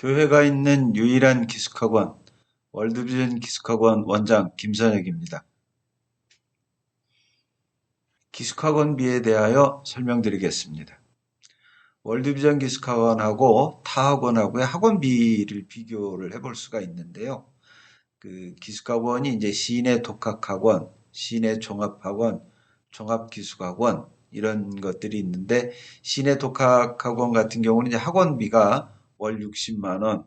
교회가 있는 유일한 기숙학원 월드비전 기숙학원 원장 김선혁입니다. 기숙학원비에 대하여 설명드리겠습니다. 월드비전 기숙학원하고 타 학원하고의 학원비를 비교를 해볼 수가 있는데요. 그 기숙학원이 이제 시내 독학학원, 시내 종합학원, 종합기숙학원 이런 것들이 있는데 시내 독학학원 같은 경우는 이제 학원비가 월 60만 원,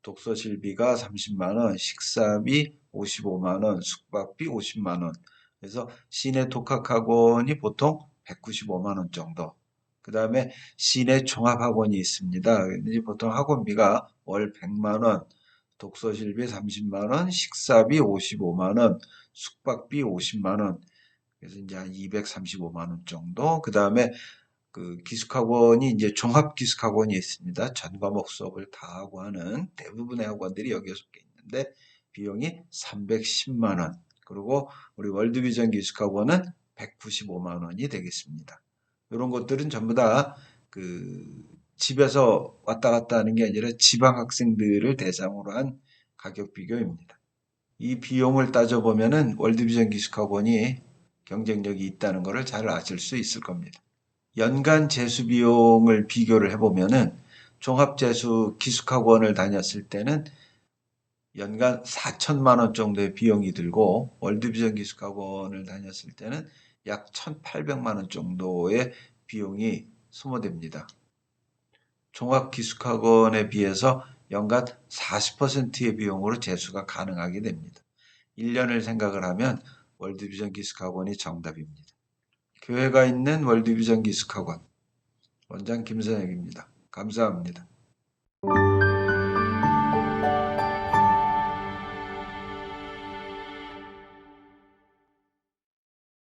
독서실비가 30만 원, 식사비 55만 원, 숙박비 50만 원. 그래서 시내 독학학원이 보통 195만 원 정도. 그 다음에 시내 종합학원이 있습니다. 보통 학원비가 월 100만 원, 독서실비 30만 원, 식사비 55만 원, 숙박비 50만 원. 그래서 이제 한 235만 원 정도. 그 다음에 그 기숙학원이 이제 종합 기숙학원이 있습니다. 전 과목 수업을 다 하고 하는 대부분의 학원들이 여기에 속해 있는데 비용이 310만 원. 그리고 우리 월드비전 기숙학원은 195만 원이 되겠습니다. 이런 것들은 전부 다 그 집에서 왔다 갔다 하는 게 아니라 지방 학생들을 대상으로 한 가격 비교입니다. 이 비용을 따져보면은 월드비전 기숙학원이 경쟁력이 있다는 것을 잘 아실 수 있을 겁니다. 연간 재수 비용을 비교를 해보면은 종합재수 기숙학원을 다녔을 때는 연간 4천만 원 정도의 비용이 들고 월드비전 기숙학원을 다녔을 때는 약 1,800만 원 정도의 비용이 소모됩니다. 종합기숙학원에 비해서 연간 40%의 비용으로 재수가 가능하게 됩니다. 1년을 생각을 하면 월드비전 기숙학원이 정답입니다. 교회가 있는 월드비전 기숙학원 원장 김선혁입니다. 감사합니다.